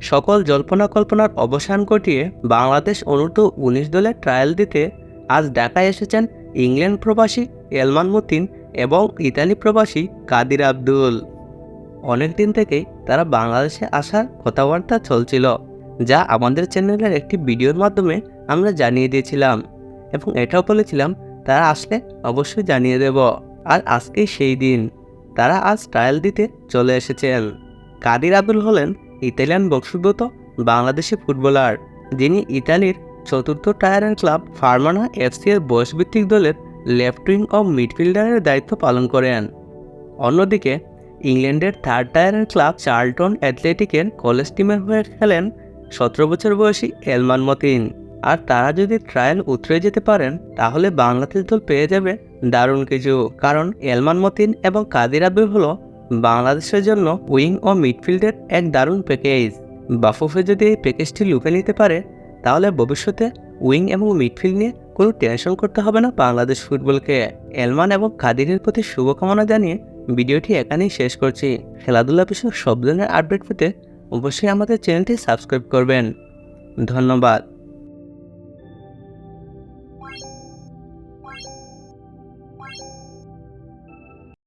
সকল জল্পনা কল্পনার অবসান ঘটিয়ে বাংলাদেশ অনূর্ধ্ব উনিশ দলে ট্রায়াল দিতে আজ ঢাকায় এসেছেন ইংল্যান্ড প্রবাসী এলমান মতিন এবং ইতালি প্রবাসী কাদির আব্দুল। অনেক দিন থেকেই তারা বাংলাদেশে আসার কথাবার্তা চলছিল, যা আমাদের চ্যানেলের একটি ভিডিওর মাধ্যমে আমরা জানিয়ে দিয়েছিলাম এবং এটাও বলেছিলাম, তারা আসলে অবশ্যই জানিয়ে দেব। আর আজকেই সেই দিন, তারা আজ ট্রায়াল দিতে চলে এসেছেন। কাদির আব্দুল হলেন ইতালিয়ান বংশোদ্ভূত বাংলাদেশি ফুটবলার যিনি ইতালির চতুর্থ টায়ারের ক্লাব ফার্মানা এফসি এর বয়সভিত্তিক দলের লেফট উইং ও মিডফিল্ডারের দায়িত্ব পালন করেন। অন্যদিকে, ইংল্যান্ডের থার্ড টায়ারের ক্লাব চার্লটন অ্যাথলেটিকের কলেজ টিমের হয়ে খেলেন সতেরো বছর বয়সী এলমান মতিন। আর তারা যদি ট্রায়াল উতরে যেতে পারেন, তাহলে বাংলাদেশ দল পেয়ে যাবে দারুণ কিছু। কারণ এলমান মতিন এবং কাদির আব্দুল হলো বাংলাদেশের জন্য উইং ও মিডফিল্ডের এক দারুণ প্যাকেজ বাফুফে যদি এই প্যাকেজটি লুকে নিতে পারে, তাহলে ভবিষ্যতে উইং এবং মিডফিল্ড নিয়ে কোনো টেনশন করতে হবে না বাংলাদেশ ফুটবলকে। এলমান এবং কাদিরের প্রতি শুভকামনা জানিয়ে ভিডিওটি এখানেই শেষ করছি। খেলাধুলা বিষয়ক সব ধরনের আপডেট পেতে অবশ্যই আমাদের চ্যানেলটি সাবস্ক্রাইব করবেন। ধন্যবাদ।